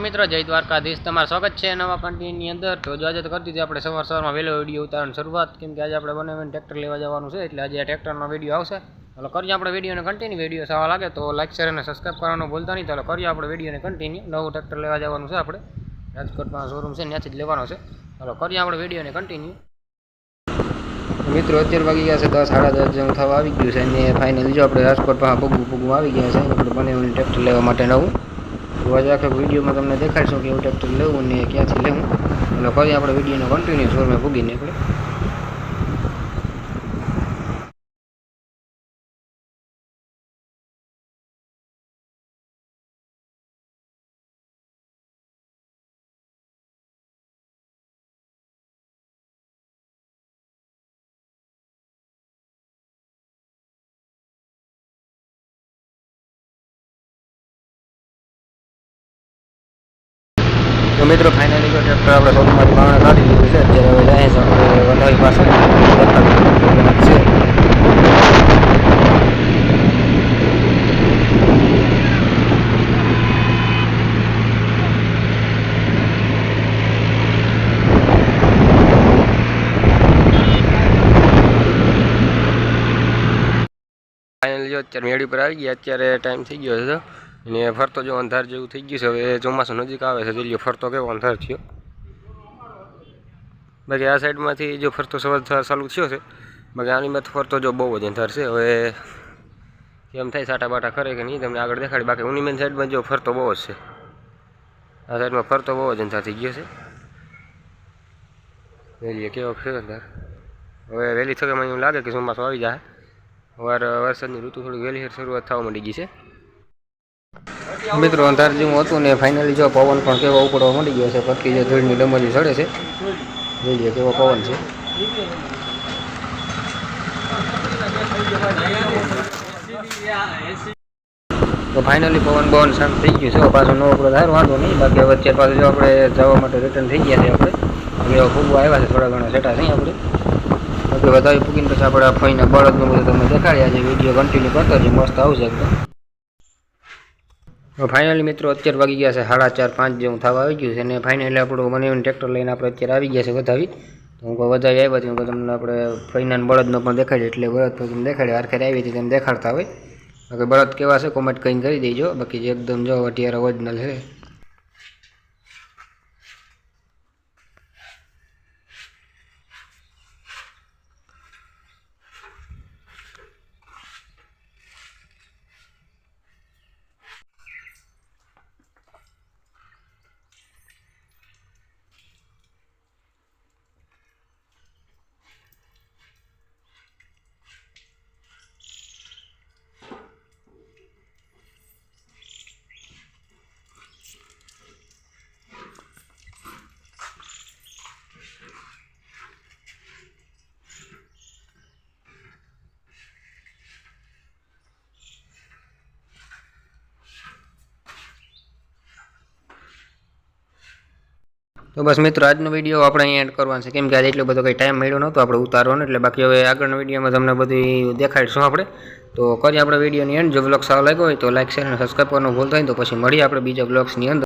તો મિત્રો, જય દ્વારકાધીશ. તમારું સ્વાગત છે નવા કન્ટેન્ટની અંદર. તો જો આજે તો કરી દીધી આપણે સવાર સવારમાં વહેલો વીડિયો ઉતારવાની શરૂઆત. કેમ કે આજે આપણે બનાવીને ટ્રેક્ટર લેવા જવાનું છે, એટલે આજે આ ટ્રેક્ટરનો વીડિયો આવશે. ચાલો કરીએ આપણે વિડીયોને કન્ટિન્યુ વીડિયો સારા લાગે તો લાઈક શેર અને સબસ્ક્રાઈબ કરવાનું ભૂલતા નહીં. ચાલો કરીએ આપણે વિડીયોને કન્ટિન્યુ નવું ટ્રેક્ટર લેવા જવાનું છે આપણે. રાજકોટમાં શોરૂમ છે, ત્યાંથી જ લેવાનો છે. ચાલો કરીએ આપણે વિડીયોને કન્ટિન્યુ મિત્રો, અત્યારે વાગી ગયા છે દસ, સાડા દસ જેવું થવા આવી ગયું છે. અને ફાઇનલ જો આપણે રાજકોટમાં પગું પગું આવી ગયા છે, આપણે બને ટ્રેક્ટર લેવા માટે નવું. તો આજે આખા વિડીયોમાં તમને દેખાડશું કે એવું ટ્રેક્ટર લેવું ને ક્યાંથી લેવું. એટલે ફરી આપણે વિડીયોનો કન્ટિન્યુ જોરમાં ભૂગી આપણે તો મિત્રો ફાઇનલી જો ટ્રેક્ટર આપણે શોરૂમમાંથી બહાર કાઢી દીધું છે. અત્યારે હવે જાય છે આપણે વંધાવી પાસે. દેખાડું છે ફાઇનલી જો અત્યારે મેળી પર આવી ગયા. અત્યારે ટાઈમ થઈ ગયો છે. અને ફરતો જો અંધાર જેવું થઈ ગયું છે. હવે ચોમાસું નજીક આવે છે. જોઈએ ફરતો કેવો અંધાર થયો. બાકી આ સાઈડમાંથી જો ફરતો સવાર ચાલુ થયો છે. બાકી આની માં ફરતો જો બહુ જ અંધાર છે. હવે કેમ થાય સાટા બાટા ખરે કે નહીં, તમને આગળ દેખાડી. બાકી ઉનીમેન સાઈડમાં જો ફરતો બહુ જ છે. આ સાઈડમાં ફરતો બહુ જ અંધાર થઈ ગયો છે. જોઈ કેવો છે અંધાર? હવે વહેલી થકે મને એવું લાગે કે ચોમાસું આવી જાય. વાર, વરસાદની ઋતુ થોડી વહેલી શરૂઆત થવા માંડી ગઈ છે. મિત્રો, અંધાર હતું ને ફાઇનલી જો પવન પણ કેવો ઉપડવા મળી ગયો છે પટકી જે ધૂળની ડમરી ચડે છે, જોઈ લઈએ કેવો પવન છે. તો ફાઇનલી પવન બવન શાંત થઈ ગયું છે, પાછો નવો આપણો ધાર, વાંધો નહીં. બાકી અત્યારે પાછું જો આપણે જવા માટે રિટર્ન થઈ ગયા છે આપણે. હવે ફૂગવા આવ્યા છે, થોડા ઘણા સેટા થઈ આપણે. બાકી વધારે ફૂગીને પછી આપણે ફઈને બળદનું બધું તમે દેખાડ્યા છે વીડિયો કન્ટિન્યુ કરતો છે મસ્ત આવશે એકદમ. ફાઇનલી મિત્રો અત્યારે વાગી ગયા છે સાડા ચાર પાંચ જેવું થવા આવી ગયું છે અને ફાઇનલી આપણું મને ટ્રેક્ટર લઈને આપણે અત્યારે આવી ગયા છે વધાવી. તો હું વધાવી આવ્યા હું તમને આપણે ફૈનાન બળદનો પણ દેખાડે એટલે બળદ તો તમને દેખાડ્યો આરખેર આવી હતી તેમ દેખાડતા હોય. બાકી બળદ કેવા છે કોમેન્ટ કંઈ કરી દેજો. બાકી એકદમ જો અત્યારે ઓરિજિનલ છે. તો બસ મિત્રો, આજનો વીડિયો આપણે અહીંયા એન્ડ કરવાનો છે. કેમ કે આજે એટલો બધો કંઈ ટાઈમ મળ્યો નહોતો, આપણે ઉતારવાનો. એટલે બાકી હવે આગળના વિડીયોમાં તમને બધું દેખાડીશું આપણે. તો કરીએ આપણે વિડીયોની એન્ડ જો બ્લોગ સારો લાગ્યો હોય તો લાઈક શેર અને સબસ્ક્રાઈબ કરવાનું ભૂલતા હોય તો પછી મળીએ આપણે બીજા બ્લોગ્સની અંદર.